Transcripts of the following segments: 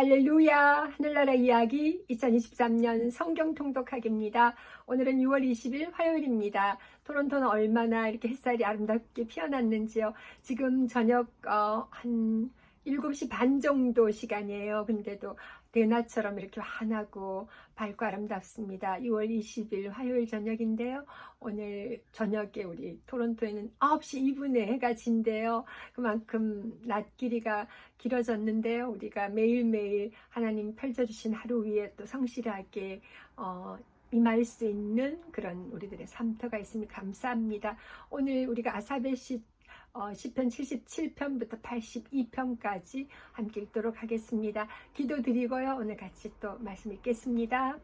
할렐루야 하늘나라 이야기 2023년 성경 통독하기입니다. 오늘은 6월 20일 화요일입니다. 토론토는 얼마나 이렇게 햇살이 아름답게 피어났는지요. 지금 저녁 어, 한 7시 반 정도 시간이에요. 근데도 대낮처럼 이렇게 환하고 밝고 아름답습니다. 6월 20일 화요일 저녁인데요. 오늘 저녁에 우리 토론토에는 9시 2분에 해가 진대요. 그만큼 낮 길이가 길어졌는데요. 우리가 매일매일 하나님 펼쳐주신 하루 위에 또 성실하게 어, 임할 수 있는 그런 우리들의 삶터가 있으니 감사합니다. 오늘 우리가 아사베시 어, 시편 77편부터 82편까지 함께 읽도록 하겠습니다. 기도 드리고요. 오늘 같이 또 말씀 읽겠습니다.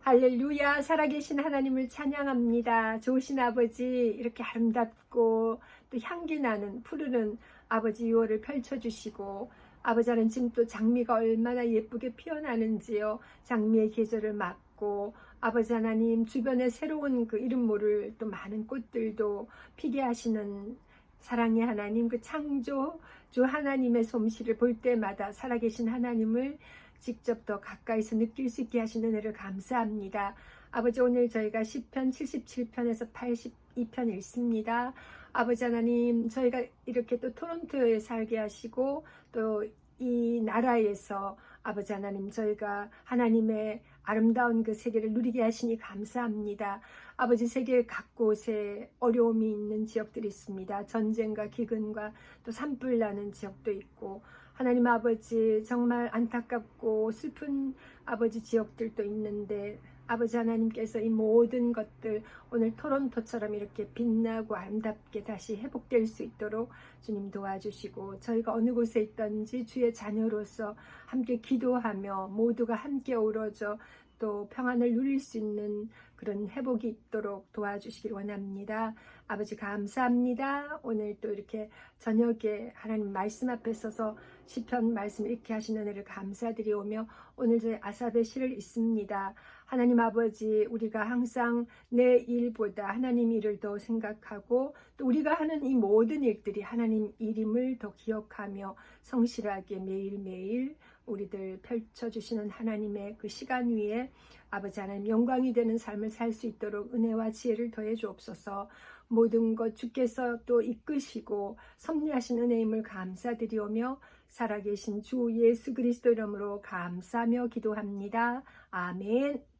할렐루야 살아계신 하나님을 찬양합니다. 좋으신 아버지 이렇게 아름답고 또 향기 나는 푸르른 아버지 유월을 펼쳐주시고 아버지는 지금 또 장미가 얼마나 예쁘게 피어나는지요. 장미의 계절을 맞고 아버지 하나님 주변에 새로운 그 이름 모를 또 많은 꽃들도 피게 하시는 사랑의 하나님 그 창조 주 하나님의 솜씨를 볼 때마다 살아계신 하나님을 직접 더 가까이서 느낄 수 있게 하시는 은혜를 감사합니다. 아버지 오늘 저희가 10편 77편에서 82편 읽습니다. 아버지 하나님 저희가 이렇게 또 토론토에 살게 하시고 또 이 나라에서 아버지 하나님 저희가 하나님의 아름다운 그 세계를 누리게 하시니 감사합니다. 아버지 세계 각곳에 어려움이 있는 지역들이 있습니다. 전쟁과 기근과 또 산불 나는 지역도 있고 하나님 아버지 정말 안타깝고 슬픈 아버지 지역들도 있는데 아버지 하나님께서 이 모든 것들 오늘 토론토처럼 이렇게 빛나고 아름답게 다시 회복될 수 있도록 주님 도와주시고 저희가 어느 곳에 있든지 주의 자녀로서 함께 기도하며 모두가 함께 어우러져 또 평안을 누릴 수 있는 그런 회복이 있도록 도와주시길 원합니다. 아버지 감사합니다. 오늘 또 이렇게 저녁에 하나님 말씀 앞에 서서 시편 말씀 읽게 하시는 은혜를 감사드리오며 오늘 저희 아사베 시를 읽습니다. 하나님 아버지 우리가 항상 내 일보다 하나님 일을 더 생각하고 또 우리가 하는 이 모든 일들이 하나님 일임을 더 기억하며 성실하게 매일매일 우리들 펼쳐주시는 하나님의 그 시간 위에 아버지 하나님 영광이 되는 삶을 살 수 있도록 은혜와 지혜를 더해 주옵소서 모든 것 주께서 또 이끄시고 섭리하신 은혜임을 감사드리오며 살아계신 주 예수 그리스도 이름으로 감사하며 기도합니다. 아멘.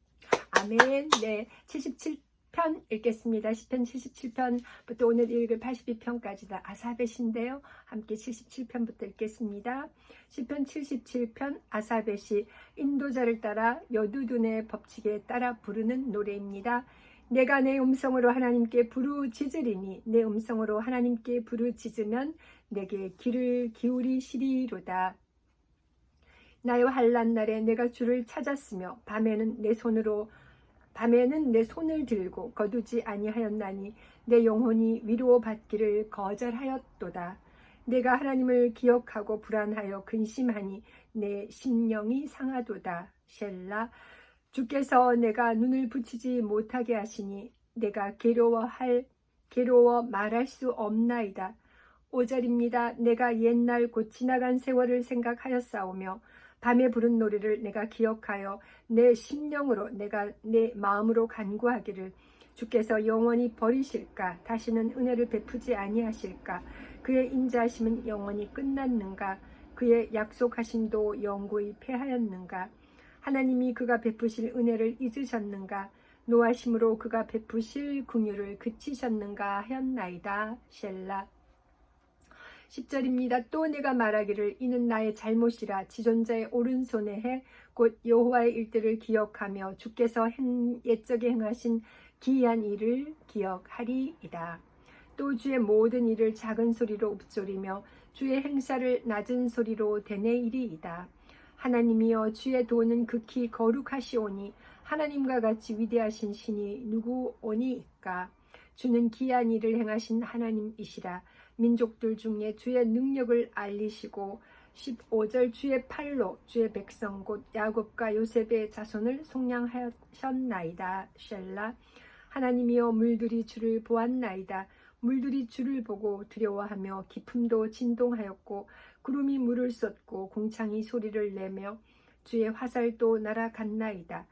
아멘. 네. 77편 읽겠습니다. 10편 77편부터 오늘 읽을 82편까지 다 아사벳인데요. 함께 77편부터 읽겠습니다. 10편 77편 아사벳이 인도자를 따라 여두둔의 법칙에 따라 부르는 노래입니다. 내가 내 음성으로 하나님께 부르짖으리니 내 음성으로 하나님께 부르짖으면 내게 귀를 기울이시리로다. 나의 환란 날에 내가 주를 찾았으며 밤에는 내 손으로 밤에는 내 손을 들고 거두지 아니하였나니 내 영혼이 위로 받기를 거절하였도다. 내가 하나님을 기억하고 불안하여 근심하니 내 심령이 상하도다. 셀라 주께서 내가 눈을 붙이지 못하게 하시니 내가 괴로워할 괴로워 말할 수 없나이다. 5절입니다. 내가 옛날 곧 지나간 세월을 생각하였사오며 밤에 부른 노래를 내가 기억하여 내 심령으로 내가 내 마음으로 간구하기를 주께서 영원히 버리실까? 다시는 은혜를 베푸지 아니하실까? 그의 인자하심은 영원히 끝났는가? 그의 약속하심도 영구히 패하였는가? 하나님이 그가 베푸실 은혜를 잊으셨는가? 노하심으로 그가 베푸실 궁유를 그치셨는가 하였나이다. 셀라 10절입니다. 또 내가 말하기를 이는 나의 잘못이라 지존자의 오른손에 해 곧 여호와의 일들을 기억하며 주께서 행, 옛적에 행하신 기이한 일을 기억하리이다. 또 주의 모든 일을 작은 소리로 읊조리며 주의 행사를 낮은 소리로 되뇌이리이다. 하나님이여 주의 도는 극히 거룩하시오니 하나님과 같이 위대하신 신이 누구오니까 주는 기이한 일을 행하신 하나님이시라 민족들 중에 주의 능력을 알리시고 15절 주의 팔로 주의 백성 곧 야곱과 요셉의 자손을 속량하셨나이다. 셀라. 하나님이여 물들이 주를 보았나이다. 물들이 주를 보고 두려워하며 기품도 진동하였고 구름이 물을 쏟고 공창이 소리를 내며 주의 화살도 날아갔나이다.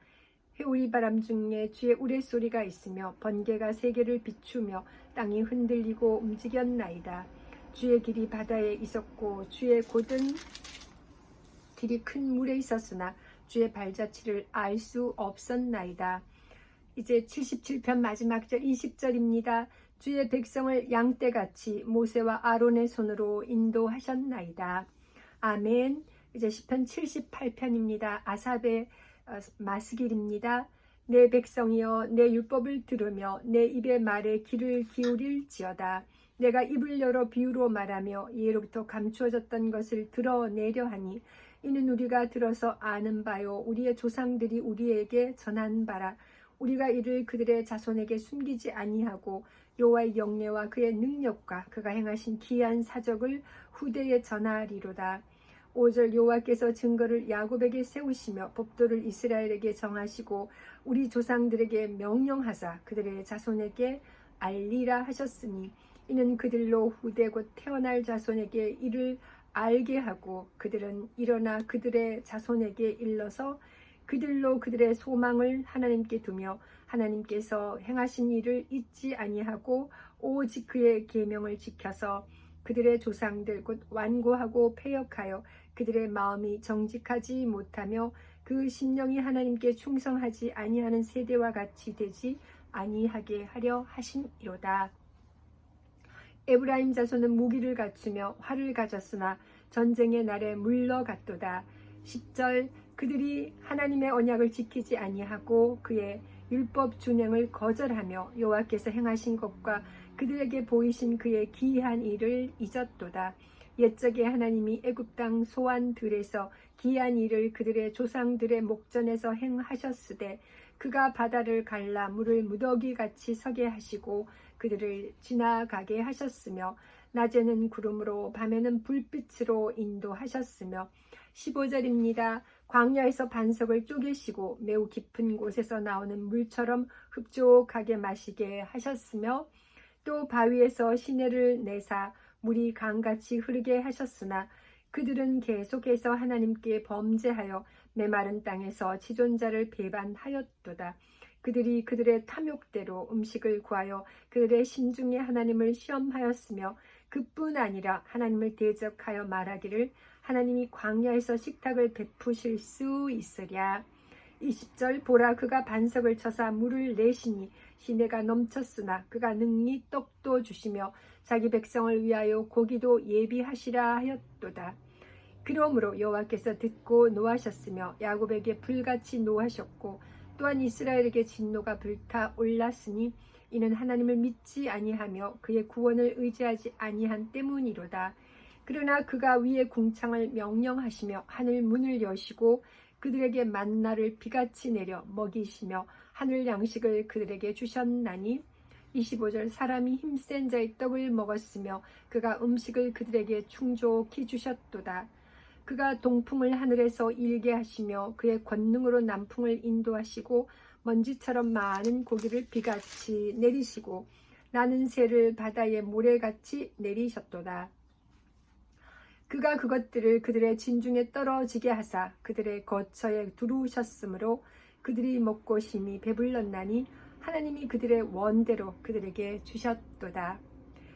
해오리 바람 중에 주의 우레소리가 있으며 번개가 세계를 비추며 땅이 흔들리고 움직였나이다. 주의 길이 바다에 있었고 주의 곧은 길이 큰 물에 있었으나 주의 발자취를 알 수 없었나이다. 이제 77편 마지막 절 20절입니다. 주의 백성을 양떼같이 모세와 아론의 손으로 인도하셨나이다. 아멘. 이제 시편 78편입니다. 아삽의 어, 마스길입니다. 내 백성이여 내 율법을 들으며 내 입의 말에 귀를 기울일지어다. 내가 입을 열어 비유로 말하며 예로부터 감추어졌던 것을 드러내려 하니 이는 우리가 들어서 아는 바요 우리의 조상들이 우리에게 전한 바라 우리가 이를 그들의 자손에게 숨기지 아니하고 여호와의 영예와 그의 능력과 그가 행하신 기이한 사적을 후대에 전하리로다. 5절 여호와께서 증거를 야곱에게 세우시며 법도를 이스라엘에게 정하시고 우리 조상들에게 명령하사 그들의 자손에게 알리라 하셨으니 이는 그들로 후대 곧 태어날 자손에게 이를 알게 하고 그들은 일어나 그들의 자손에게 일러서 그들로 그들의 소망을 하나님께 두며 하나님께서 행하신 일을 잊지 아니하고 오직 그의 계명을 지켜서 그들의 조상들 곧 완고하고 폐역하여 그들의 마음이 정직하지 못하며 그 심령이 하나님께 충성하지 아니하는 세대와 같이 되지 아니하게 하려 하심이로다. 에브라임 자손은 무기를 갖추며 활을 가졌으나 전쟁의 날에 물러갔도다. 10절 그들이 하나님의 언약을 지키지 아니하고 그의 율법 준행을 거절하며 여호와께서 행하신 것과 그들에게 보이신 그의 기이한 일을 잊었도다. 옛적에 하나님이 애굽 땅 소환 들에서 기이한 일을 그들의 조상들의 목전에서 행하셨으되 그가 바다를 갈라 물을 무더기 같이 서게 하시고 그들을 지나가게 하셨으며 낮에는 구름으로 밤에는 불빛으로 인도하셨으며 15절입니다. 광야에서 반석을 쪼개시고 매우 깊은 곳에서 나오는 물처럼 흡족하게 마시게 하셨으며 또 바위에서 시내를 내사 물이 강같이 흐르게 하셨으나 그들은 계속해서 하나님께 범죄하여 메마른 땅에서 지존자를 배반하였도다. 그들이 그들의 탐욕대로 음식을 구하여 그들의 심중에 하나님을 시험하였으며 그뿐 아니라 하나님을 대적하여 말하기를 하나님이 광야에서 식탁을 베푸실 수 있으랴. 20절 보라 그가 반석을 쳐사 물을 내시니 시내가 넘쳤으나 그가 능히 떡도 주시며 자기 백성을 위하여 고기도 예비하시라 하였도다. 그러므로 여호와께서 듣고 노하셨으며 야곱에게 불같이 노하셨고 또한 이스라엘에게 진노가 불타 올랐으니 이는 하나님을 믿지 아니하며 그의 구원을 의지하지 아니한 때문이로다. 그러나 그가 위에 궁창을 명령하시며 하늘 문을 여시고 그들에게 만나를 비같이 내려 먹이시며 하늘 양식을 그들에게 주셨나니 25절 사람이 힘센 자의 떡을 먹었으며 그가 음식을 그들에게 충족히 주셨도다. 그가 동풍을 하늘에서 일게 하시며 그의 권능으로 남풍을 인도하시고 먼지처럼 많은 고기를 비같이 내리시고 나는 새를 바다에 모래같이 내리셨도다. 그가 그것들을 그들의 진중에 떨어지게 하사 그들의 거처에 두루셨으므로 그들이 먹고 심히 배불렀나니 하나님이 그들의 원대로 그들에게 주셨도다.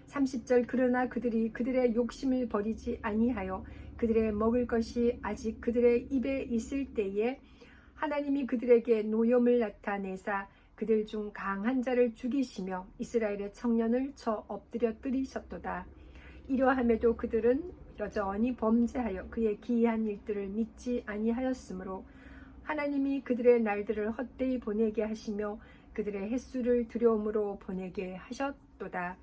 30절 그러나 그들이 그들의 욕심을 버리지 아니하여 그들의 먹을 것이 아직 그들의 입에 있을 때에 하나님이 그들에게 노염을 나타내사 그들 중 강한 자를 죽이시며 이스라엘의 청년을 쳐 엎드려 뜨리셨도다. 이러함에도 그들은 여전히 범죄하여 그의 기이한 일들을 믿지 아니하였으므로 하나님이 그들의 날들을 헛되이 보내게 하시며 그들의 횟수를 두려움으로 보내게 하셨도다.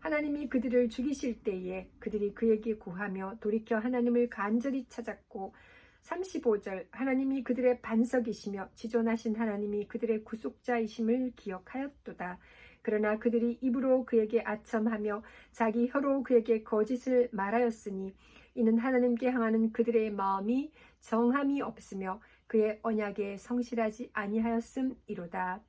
하나님이 그들을 죽이실 때에 그들이 그에게 구하며 돌이켜 하나님을 간절히 찾았고 35절 하나님이 그들의 반석이시며 지존하신 하나님이 그들의 구속자이심을 기억하였도다. 그러나 그들이 입으로 그에게 아첨하며 자기 혀로 그에게 거짓을 말하였으니 이는 하나님께 향하는 그들의 마음이 정함이 없으며 그의 언약에 성실하지 아니하였음이로다.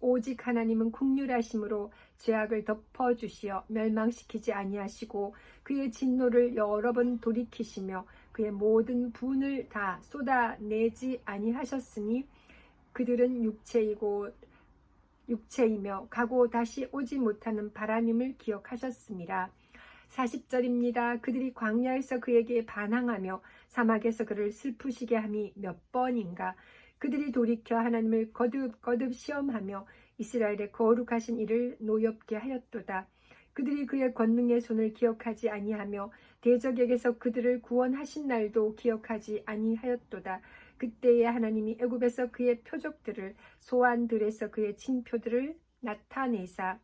오직 하나님은 국률하심으로 죄악을 덮어 주시어 멸망시키지 아니하시고 그의 진노를 여러 번 돌이키시며 그의 모든 분을 다 쏟아내지 아니하셨으니 그들은 육체이고 육체이며 가고 다시 오지 못하는 바람임을 기억하셨습니다. 40절입니다. 그들이 광야에서 그에게 반항하며 사막에서 그를 슬프시게 함이 몇 번인가. 그들이 돌이켜 하나님을 거듭거듭 시험하며 이스라엘의 거룩하신 일을 노엽게 하였도다. 그들이 그의 권능의 손을 기억하지 아니하며 대적에게서 그들을 구원하신 날도 기억하지 아니하였도다. 그때에 하나님이 애굽에서 그의 표적들을 소환들에서 그의 징표들을 나타내사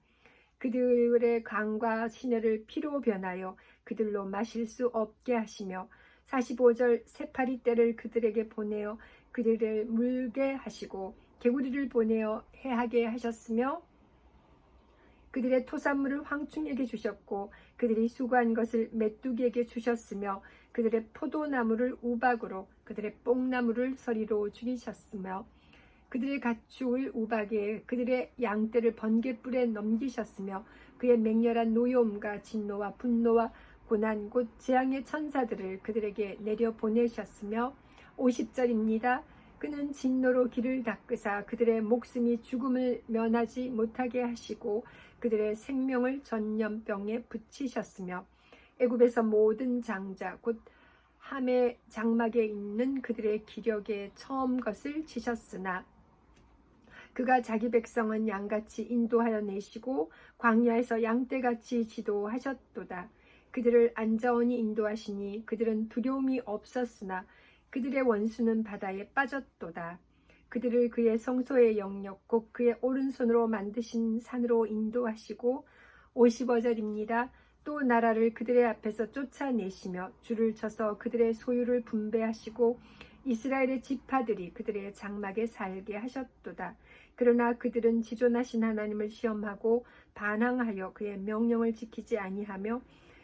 그들의 강과 시내를 피로 변하여 그들로 마실 수 없게 하시며 45절 세파리 떼를 그들에게 보내어 그들을 물게 하시고 개구리를 보내어 해하게 하셨으며 그들의 토산물을 황충에게 주셨고 그들이 수고한 것을 메뚜기에게 주셨으며 그들의 포도나무를 우박으로 그들의 뽕나무를 서리로 죽이셨으며 그들의 가축을 우박에 그들의 양떼를 번개불에 넘기셨으며 그의 맹렬한 노여움과 진노와 분노와 고난 곧 재앙의 천사들을 그들에게 내려 보내셨으며 50절입니다. 그는 진노로 길을 닦으사 그들의 목숨이 죽음을 면하지 못하게 하시고 그들의 생명을 전염병에 붙이셨으며 애굽에서 모든 장자 곧 함의 장막에 있는 그들의 기력에 처음 것을 치셨으나 그가 자기 백성은 양같이 인도하여 내시고 광야에서 양떼같이 지도하셨도다. 그들을 안자원이 인도하시니 그들은 두려움이 없었으나 그들의 원수는 바다에 빠졌도다. 그들을 그의 성소의 영역 곧 그의 오른손으로 만드신 산으로 인도하시고 55절입니다. 또 나라를 그들의 앞에서 쫓아내시며 줄을 쳐서 그들의 소유를 분배하시고 이스라엘의 지파들이 그들의 장막에 살게 하셨도다. 그러나 그들은 지존하신 하나님을 시험하고 반항하여 그의 명령을 지키지 아니하며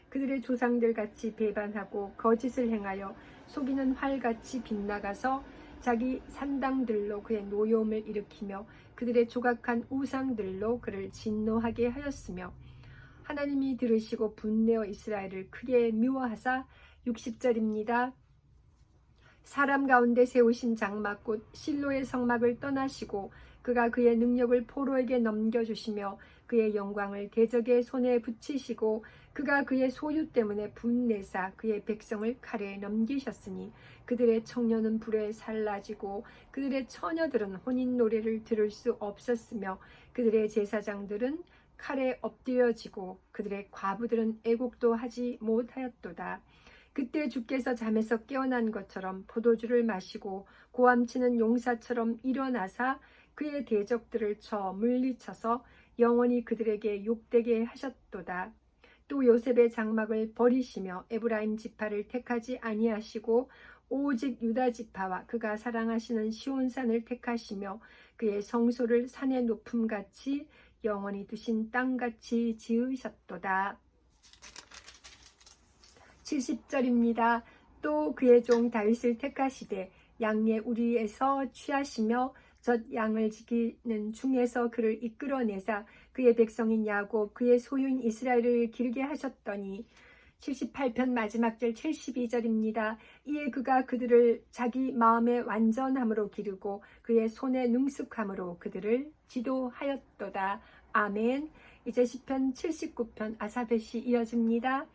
그들의 조상들 같이 배반하고 거짓을 행하여 속이는 활같이 빗나가서 자기 산당들로 그의 노여움을 일으키며 그들의 조각한 우상들로 그를 진노하게 하였으며 하나님이 들으시고 분내어 이스라엘을 크게 미워하사 60절입니다. 사람 가운데 세우신 장막 곧 실로의 성막을 떠나시고 그가 그의 능력을 포로에게 넘겨주시며 그의 영광을 대적의 손에 붙이시고 그가 그의 소유 때문에 분내사 그의 백성을 칼에 넘기셨으니 그들의 청년은 불에 살라지고 그들의 처녀들은 혼인 노래를 들을 수 없었으며 그들의 제사장들은 칼에 엎드려지고 그들의 과부들은 애곡도 하지 못하였도다. 그때 주께서 잠에서 깨어난 것처럼 포도주를 마시고 고함치는 용사처럼 일어나사 그의 대적들을 쳐 물리쳐서 영원히 그들에게 욕되게 하셨도다. 또 요셉의 장막을 버리시며 에브라임 지파를 택하지 아니하시고 오직 유다 지파와 그가 사랑하시는 시온산을 택하시며 그의 성소를 산의 높음 같이 영원히 두신 땅같이 지으셨도다. 70절입니다. 또 그의 종 다윗을 택하시되 양의 우리에서 취하시며 젖 양을 지키는 중에서 그를 이끌어내사 그의 백성인 야곱 그의 소유인 이스라엘을 기르게 하셨더니 78편 마지막 절 72절입니다. 이에 그가 그들을 자기 마음의 완전함으로 기르고 그의 손의 능숙함으로 그들을 지도하였도다. 아멘. 이제 시편 79편 아사벳이 이어집니다.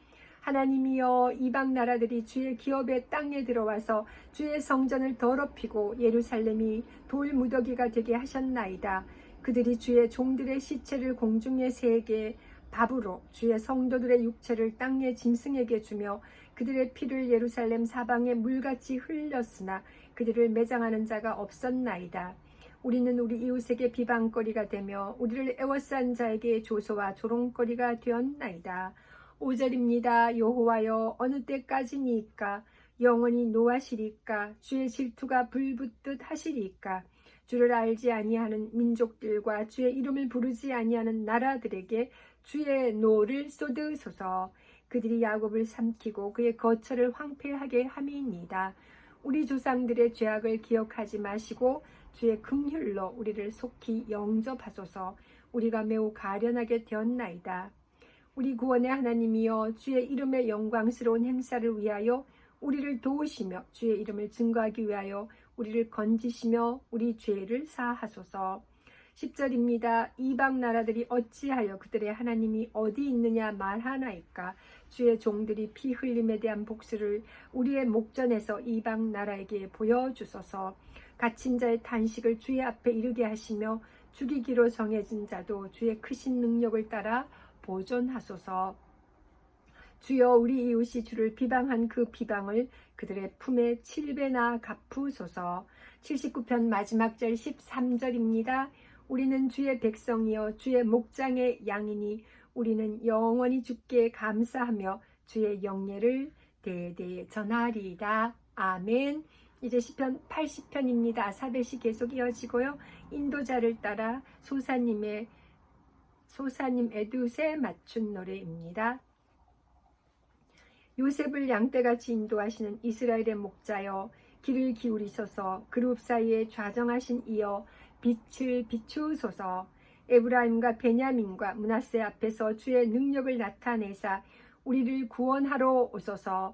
하나님이여 이방 나라들이 주의 기업의 땅에 들어와서 주의 성전을 더럽히고 예루살렘이 돌 무더기가 되게 하셨나이다. 그들이 주의 종들의 시체를 공중에 세게 밥으로 주의 성도들의 육체를 땅의 짐승에게 주며 그들의 피를 예루살렘 사방에 물같이 흘렸으나 그들을 매장하는 자가 없었나이다. 우리는 우리 이웃에게 비방거리가 되며 우리를 애워싼 자에게 조소와 조롱거리가 되었나이다. 5절입니다. 여호와여 어느 때까지니까 영원히 노하시리까 주의 질투가 불붙듯 하시리까 주를 알지 아니하는 민족들과 주의 이름을 부르지 아니하는 나라들에게 주의 노를 쏟으소서 그들이 야곱을 삼키고 그의 거처를 황폐하게 함이니이다. 우리 조상들의 죄악을 기억하지 마시고 주의 긍휼로 우리를 속히 영접하소서 우리가 매우 가련하게 되었나이다. 우리 구원의 하나님이여 주의 이름의 영광스러운 행사를 위하여 우리를 도우시며 주의 이름을 증거하기 위하여 우리를 건지시며 우리 죄를 사하소서. 10절입니다. 이방 나라들이 어찌하여 그들의 하나님이 어디 있느냐 말하나이까 주의 종들이 피 흘림에 대한 복수를 우리의 목전에서 이방 나라에게 보여주소서 갇힌 자의 탄식을 주의 앞에 이르게 하시며 죽이기로 정해진 자도 주의 크신 능력을 따라 보존하소서 주여 우리 이웃이 주를 비방한 그 비방을 그들의 품에 7배나 갚으소서 79편 마지막 절 13절입니다. 우리는 주의 백성이여 주의 목장의 양이니 우리는 영원히 주께 감사하며 주의 영예를 대대에 전하리이다. 아멘. 이제 시편 80편입니다. 아사벳이 계속 이어지고요. 인도자를 따라 소사님의 소사님 에두세 맞춘 노래입니다. 요셉을 양떼같이 인도하시는 이스라엘의 목자여 길을 기울이셔서 그룹 사이에 좌정하신 이여 빛을 비추소서 에브라임과 베냐민과 문하세 앞에서 주의 능력을 나타내사 우리를 구원하러 오소서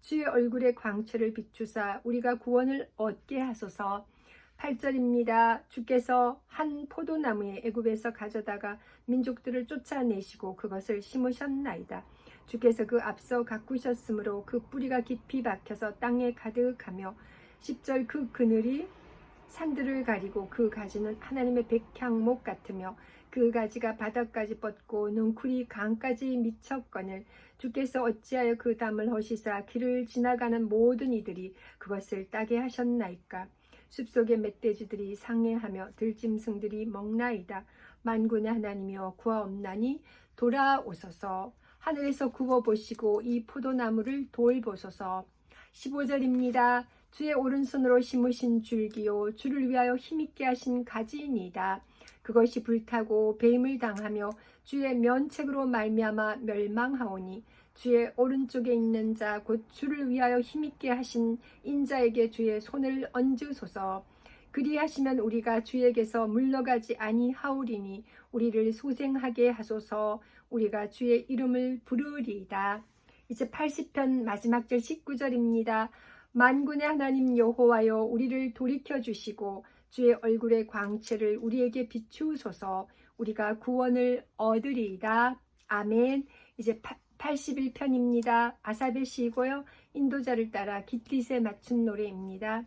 주의 얼굴의 광채를 비추사 우리가 구원을 얻게 하소서. 8절입니다. 주께서 한 포도나무에 애굽에서 가져다가 민족들을 쫓아내시고 그것을 심으셨나이다. 주께서 그 앞서 가꾸셨으므로 그 뿌리가 깊이 박혀서 땅에 가득하며 10절 그 그늘이 산들을 가리고 그 가지는 하나님의 백향목 같으며 그 가지가 바닥까지 뻗고 눈쿨이 강까지 미쳤거늘 주께서 어찌하여 그 담을 허시사 길을 지나가는 모든 이들이 그것을 따게 하셨나이까? 숲속의 멧돼지들이 상해하며 들짐승들이 먹나이다. 만군의 하나님이여 구하옵나니 돌아오소서. 하늘에서 굽어보시고 이 포도나무를 돌보소서. 15절입니다. 주의 오른손으로 심으신 줄기요. 주를 위하여 힘있게 하신 가지이니이다. 그것이 불타고 배임을 당하며 주의 면책으로 말미암아 멸망하오니 주의 오른쪽에 있는 자 곧 주를 위하여 힘있게 하신 인자에게 주의 손을 얹으소서. 그리하시면 우리가 주에게서 물러가지 아니하오리니 우리를 소생하게 하소서. 우리가 주의 이름을 부르리이다. 이제 80편 마지막 절 19절입니다. 만군의 하나님 여호와여 우리를 돌이켜 주시고 주의 얼굴의 광채를 우리에게 비추소서 우리가 구원을 얻으리이다. 아멘. 이제 81편입니다. 아사벳이고요. 인도자를 따라 기릿에 맞춘 노래입니다.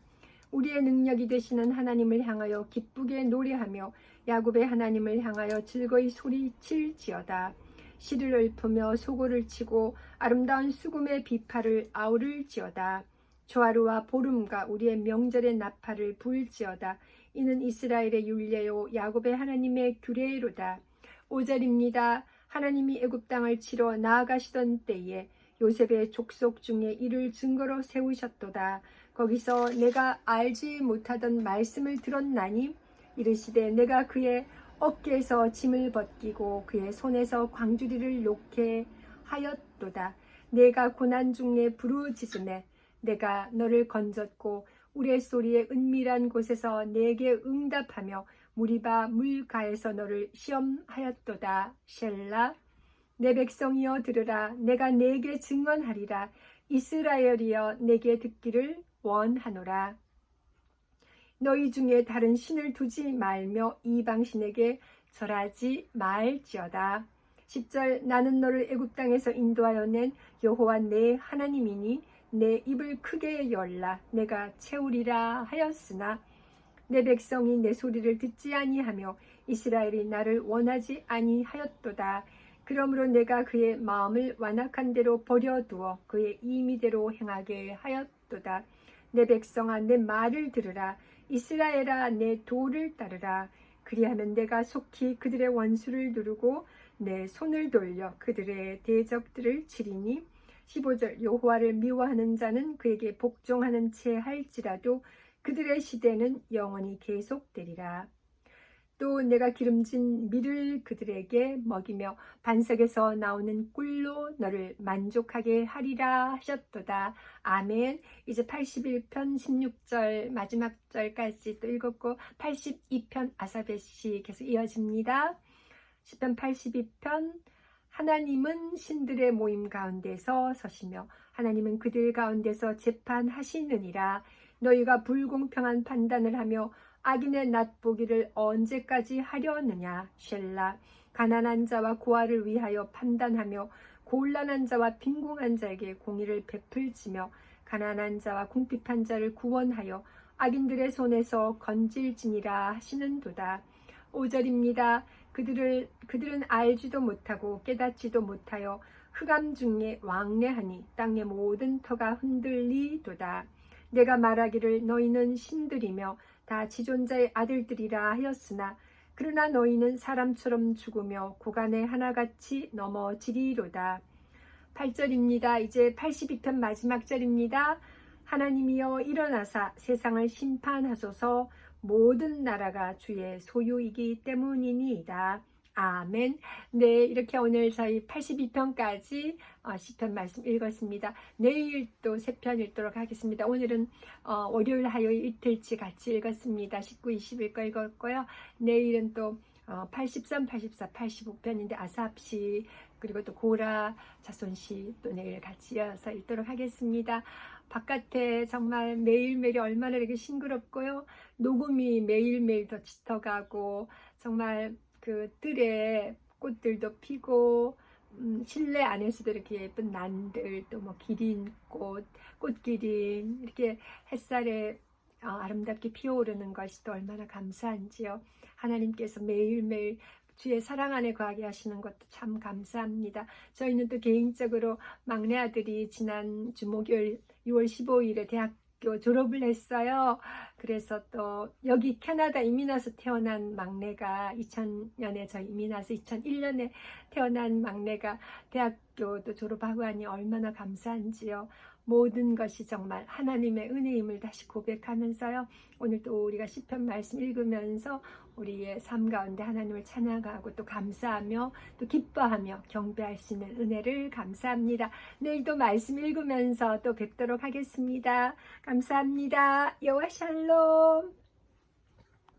우리의 능력이 되시는 하나님을 향하여 기쁘게 노래하며 야곱의 하나님을 향하여 즐거이 소리칠지어다. 시를 읊으며 소고를 치고 아름다운 수금의 비파를 아우를지어다. 조하루와 보름과 우리의 명절의 나팔을 불지어다. 이는 이스라엘의 율례요 야곱의 하나님의 규례로다. 5절입니다. 하나님이 애굽 땅을 치러 나아가시던 때에 요셉의 족속 중에 이를 증거로 세우셨도다. 거기서 내가 알지 못하던 말씀을 들었나니 이르시되 내가 그의 어깨에서 짐을 벗기고 그의 손에서 광주리를 놓게 하였도다. 내가 고난 중에 부르짖음에 내가 너를 건졌고 우레소리의 은밀한 곳에서 내게 응답하며 무리바 물가에서 너를 시험하였도다. 셸라 내 백성이여 들으라 내가 내게 증언하리라 이스라엘이여 내게 듣기를 원하노라. 너희 중에 다른 신을 두지 말며 이방신에게 절하지 말지어다. 10절 나는 너를 애굽 땅에서 인도하여 낸 여호와 내 하나님이니 내 입을 크게 열라 내가 채우리라 하였으나 내 백성이 내 소리를 듣지 아니하며 이스라엘이 나를 원하지 아니하였도다. 그러므로 내가 그의 마음을 완악한 대로 버려두어 그의 임의대로 행하게 하였도다. 내 백성아 내 말을 들으라 이스라엘아 내 도를 따르라 그리하면 내가 속히 그들의 원수를 누르고 내 손을 돌려 그들의 대적들을 치리니 15절 여호와를 미워하는 자는 그에게 복종하는 채 할지라도 그들의 시대는 영원히 계속되리라. 또 내가 기름진 밀을 그들에게 먹이며 반석에서 나오는 꿀로 너를 만족하게 하리라 하셨도다. 아멘. 이제 81편 16절 마지막 절까지 또 읽었고 82편 아사벳이 계속 이어집니다. 10편 82편 하나님은 신들의 모임 가운데서 서시며 하나님은 그들 가운데서 재판하시느니라. 너희가 불공평한 판단을 하며 악인의 낫보기를 언제까지 하려느냐? 셸라. 가난한 자와 고아를 위하여 판단하며 곤란한 자와 빈궁한 자에게 공의를 베풀지며 가난한 자와 궁핍한 자를 구원하여 악인들의 손에서 건질지니라 하시는도다. 5절입니다. 그들을 그들은 알지도 못하고 깨닫지도 못하여 흑암 중에 왕래하니 땅의 모든 터가 흔들리도다. 내가 말하기를 너희는 신들이며 다 지존자의 아들들이라 하였으나 그러나 너희는 사람처럼 죽으며 고간에 하나같이 넘어지리로다. 8절입니다. 이제 82편 마지막 절입니다. 하나님이여 일어나사 세상을 심판하소서 모든 나라가 주의 소유이기 때문이니이다. 아멘. 네, 이렇게 오늘 저희 82편까지 어, 10편 말씀 읽었습니다. 내일 또 세 편 읽도록 하겠습니다. 오늘은 어, 월요일, 화요일 이틀치 같이 읽었습니다. 19, 20일 거 읽었고요. 내일은 또 어, 83, 84, 85편인데 아삽시 그리고 또 고라 자손시 또 내일 같이 이어서 읽도록 하겠습니다. 바깥에 정말 매일매일 얼마나 이렇게 싱그럽고요. 녹음이 매일매일 더 짙어가고 정말 그 뜰에 꽃들도 피고 음, 실내 안에서도 이렇게 예쁜 난들 또 뭐 기린꽃, 꽃기린 이렇게 햇살에 어, 아름답게 피어오르는 것이 또 얼마나 감사한지요. 하나님께서 매일매일 주의 사랑 안에 거하게 하시는 것도 참 감사합니다. 저희는 또 개인적으로 막내 아들이 지난 주 목요일 6월 15일에 대학교 졸업을 했어요. 그래서 또 여기 캐나다 이민 와서 태어난 막내가 2000년에 저 이민 와서 2001년에 태어난 막내가 대학교도 졸업하고 하니 얼마나 감사한지요. 모든 것이 정말 하나님의 은혜임을 다시 고백하면서요. 오늘 또 우리가 시편 말씀 읽으면서 우리의 삶 가운데 하나님을 찬양하고 또 감사하며 또 기뻐하며 경배할 수 있는 은혜를 감사합니다. 내일도 말씀 읽으면서 또 뵙도록 하겠습니다. 감사합니다. 여호와 샬롬.